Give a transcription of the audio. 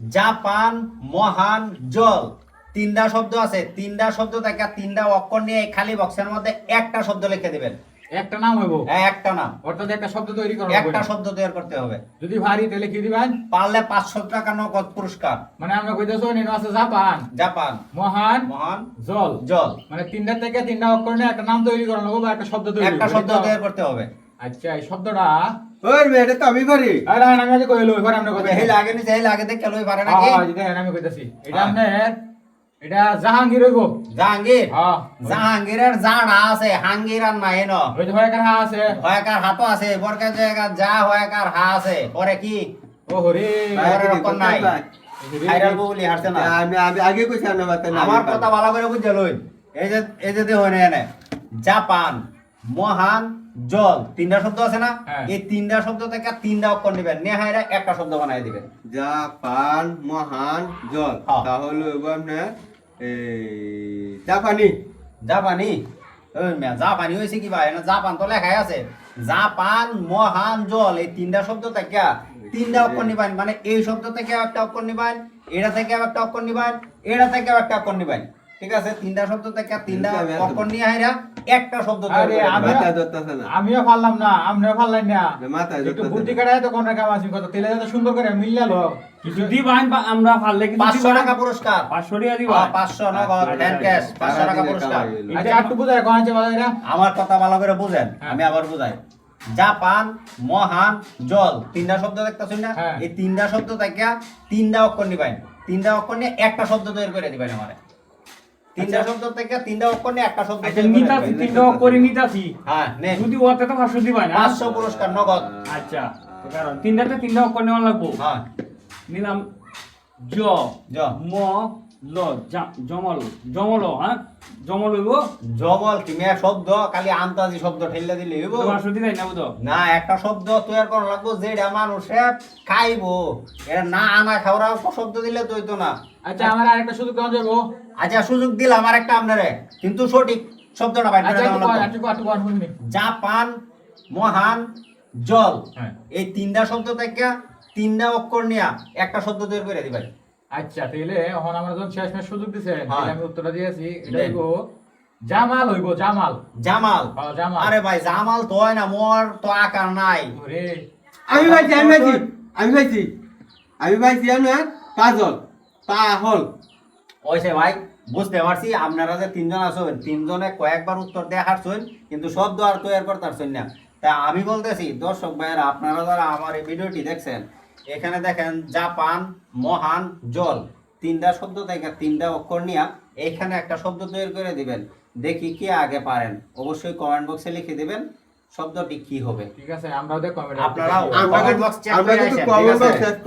Japan মহান জল। তিনটা শব্দ আছে তিনটা শব্দ থেকে তিনটা অক্ষর নিয়ে খালি বক্সের মধ্যে একটা শব্দ লিখে দিবেন। একটা নাম হইব? হ্যাঁ, একটা নাম। অর্থাৎ একটা শব্দ তৈরি করা একটা শব্দ তৈরি করতে হবে। যদি ভারী তাহলে কি দিবেন? পারলে পাঁচশো টাকা নগদ পুরস্কার। মানে আমরা কইতেছো নিনো আছে জাপান। জাপান। মহান মহান জল। জল। মানে তিনটা থেকে তিনটা অক্ষর নিয়ে একটা নাম তৈরি করা হবে একটা শব্দ তৈরি একটা শব্দ? তৈরি করতে হবে। আচ্ছা এই শব্দটা? ওই মেয়েটা তো আমি পারি। আরে আমি আগে কইলো এবার আমরা কই এই লাগে লাগে দেখে পারে নাকি? হ্যাঁ দেখেন আমি কইতাছি। এটা হ্যাঁ। আপনার এটা জাহাঙ্গীর হইব? জাহাঙ্গীর? হ্যাঁ। জাহাঙ্গীরের জানা আছে হাঙ্গির আর নাই ন ওই হয় কারা আছে। হয়কার হাতও আছে বরকার জায়গা যা হয়কার হা আছে। পরে কি? ও হরে। বাইরে রকম নাই। ভাইরাল বলি হারছে না। আমি আমি আগে কইছি না বাতে না আমার কথা ভালো করে বুঝে লই। এই যে এই যে এনে জাপান মহান জল তিনটা শব্দ আছে না? হ্যাঁ। এই তিনটা শব্দ থেকে তিনটা অক্ষর নেবেন। নেহাইরা একটা শব্দ বানাই দিবেন। জাপান মহান জল। হ্যাঁ। তাহলে আপনার জাপানি। জাপানি? জাপানি হয়েছে কি ভাই? জাপান তো লেখাই আছে। জাপান মহান জল। এই তিনটা শব্দ থেকে তিনটা অক্ষর নিবেন। মানে এই শব্দ থেকে একটা অক্ষর নিবেন এটা থেকে একটা অক্ষর নিবেন এটা থেকে একটা অক্ষর নিবেন। ঠিক আছে? তিনটা শব্দ থেকে তিনটা অক্ষর নিয়ে হাইরা একটা শব্দ আরে। মাথা ধরতেছে না। আমিও পারলাম না আপনিও পারলেন না। মাথায় একটু বুদ্ধি কাটায় তো কোন কাম আছে কত তেলে যাতে সুন্দর করে মিলালো কিছু আমরা পারলে কিছু। টাকা পুরস্কার। পাঁচশো টাকা দিবা। হ্যাঁ, পাঁচশো নগদ আচ্ছা, ক্যাশ আচ্ছা, পাঁচশো টাকা পুরস্কার। আচ্ছা একটু বুঝায় কোন আছে আমার কথা ভালো করে বুঝেন হ্যাঁ। আমি আবার বুঝাই। জাপান মহান জল তিনটা শব্দ দেখতেছেন না? হ্যাঁ। এই তিনটা শব্দ থেকে তিনটা অক্ষর নিবেন তিনটা অক্ষর নিয়ে একটা শব্দ তৈরি করে দিবেন আমারে। তিনটা শব্দ থেকে তিনটা অক্ষর নিয়ে একটা শব্দ আচ্ছা নিতাছি তিনটা করে নিতাছি হ্যাঁ নেন যদি ওতে তো দিবান হ্যাঁ? পাঁচশো পুরস্কার নগদ। আচ্ছা কারণ তিনটাতে তিনটা অক্ষর নেওয়া লাগবো। হ্যাঁ। নিলাম জ জ। ম ল জমল জমল হ্যাঁ? জমল হইব? জবল কি মেয়া শব্দ? খালি আন্তাজি শব্দ ঠেলে দিলে হইব? তো পাঁচশো দিলাই না বুঝো? না একটা শব্দ তৈরি করা লাগবো যেটা মানুষে খাইবো। এটা না আনা খাওয়া শব্দ দিলে তো হইতো না। আচ্ছা আমার আরেকটা সুযোগ দেওয়া যাব আচ্ছা সুযোগ দিলাম আর একটা আপনারে। কিন্তু সঠিক শব্দটা বাইর আচ্ছা। জাপান মহান জল। হ্যাঁ। এই তিনটা শব্দ থেকে তিনটা অক্ষর নিয়ে একটা শব্দ তৈরি করে দিবেন আচ্ছা তাহলে এখন আমরা যখন শেষ মেশ সুযোগ দিছে। হ্যাঁ। আমি উত্তরটা দিয়েছি এটা। হইব জামাল হইব জামাল। জামাল। হ্যাঁ, জামাল। আরে ভাই জামাল তো হয় না মোর তো আকার নাই। ওরে। আমি পাইছি আমি পাইছি আমি পাইছি আমি পাইছি আপনার পাজল পাহল ওইসে ভাই বুঝতে পারছি আপনারা যে তিনজন আছেন তিনজনে কয়েকবার উত্তর দিয়ে হারছেন কিন্তু শব্দ আর তৈরি করতে পারছেন না। তা আমি বলতেছি দর্শক ভাইয়েরা আপনারা যারা আমার এই ভিডিওটি দেখছেন এখানে দেখেন জাপান মহান জল। তিনটা শব্দ থেকে তিনটা অক্ষর নিয়ে এখানে একটা শব্দ তৈরি করে দিবেন। দেখি কে আগে পারেন। অবশ্যই কমেন্ট বক্সে লিখে দিবেন শব্দটি কি হবে। ঠিক আছে আমরাও আমরা কমেন্ট বক্স চেক করে